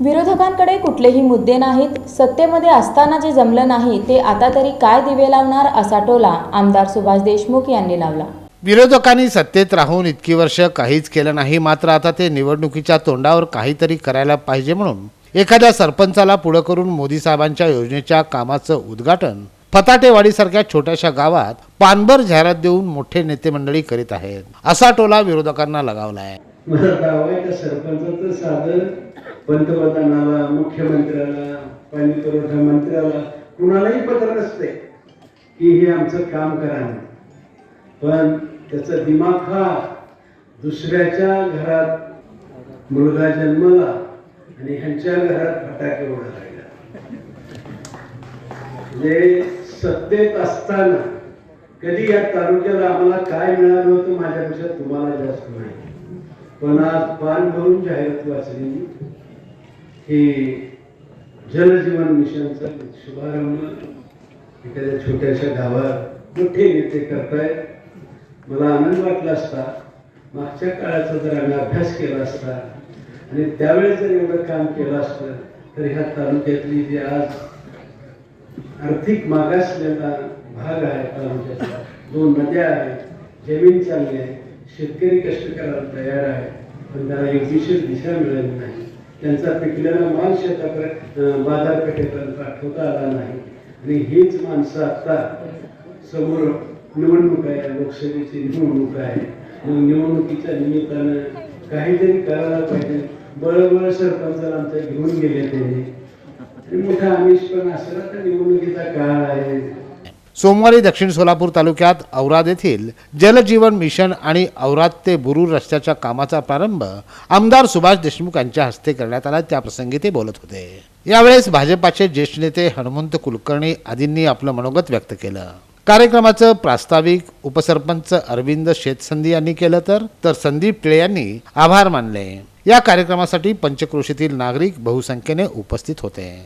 विरोधकांकडे कुठलेही मुद्दे नाहीत. सत्तेमध्ये असताना जे जमलं नाही ते आता तरी काय दिवे लावणार असा टोला आमदार सुभाष देशमुख यांनी लावला. विरोधकांनी सत्तेत राहून इतकी वर्ष काहीच केलं नाही मात्र आता ते निवडणुकीच्या तोंडावर काहीतरी करायला पाहिजे म्हणून एखाद्या सरपंचाला पुढं करून मोदी साहेबांच्या योजनेच्या कामाचं उद्घाटन फताटेवाडीसारख्या छोट्याशा गावात पानभर जाहिरात देऊन मोठे नेते मंडळी करीत आहेत. असा टोला विरोधकांना लगावलाय. आहे पंतप्रधानाला मुख्यमंत्र्याला पाणी पुरवठा मंत्र्याला कुणालाही पत्र नसते की हे आमचं काम करा पण त्याचा दिमाग हा दुसऱ्याच्या घरात मुलगा जन्मला आणि ह्यांच्या घरात फटाके उडत राहिला म्हणजे सत्तेत असताना कधी या तालुक्याला आम्हाला काय मिळालं होतं माझ्यापेक्षा तुम्हाला जास्त माहिती. पण आज पान भरून जाहिरात वाचली. की जलजीवन मिशनचा शुभारंभ. एखाद्या छोट्याशा गावात मोठे नेते करतायत. मला आनंद वाटला असता मागच्या काळाचा जर आम्ही अभ्यास केला असता आणि त्यावेळेस जर एवढं काम केलं असतं तर ह्या तालुक्यातली जी आज आर्थिक मागासलेला भाग आहे तालुक्याचा दोन नद्या आहेत जमीन चांगली आहे शेतकरी कष्ट करायला तयार आहे पण त्याला योग्यशीर दिशा मिळाली नाही. त्यांचा पिकलेला माल शेतापर्यंत बाजारपेठेपर्यंत पाठवता आला नाही. आणि हीच माणसं आता समोर निवडणूक आहे लोकसभेची निवडणूक आहे. मग निवडणुकीच्या निमित्तानं काहीतरी करायला पाहिजे. बळबळ सरपंचाला आमच्या घेऊन गेले त्यांनी मोठा आमिष पण असला तर निवडणुकीचा काळ आहे. सोमवारी दक्षिण सोलापूर तालुक्यात औराद येथील जलजीवन मिशन आणि औराद ते बुरुर रस्त्याच्या कामाचा प्रारंभ आमदार सुभाष देशमुख यांच्या हस्ते करण्यात आला. त्याप्रसंगी ते बोलत होते. यावेळेस भाजपाचे ज्येष्ठ नेते हनुमंत कुलकर्णी आदींनी आपलं मनोगत व्यक्त केलं. कार्यक्रमाचं प्रास्ताविक उपसरपंच अरविंद शेतसंधी यांनी केलं तर तर संदीप टिळे यांनी आभार मानले. या कार्यक्रमासाठी पंचक्रोशीतील नागरिक बहुसंख्येने उपस्थित होते.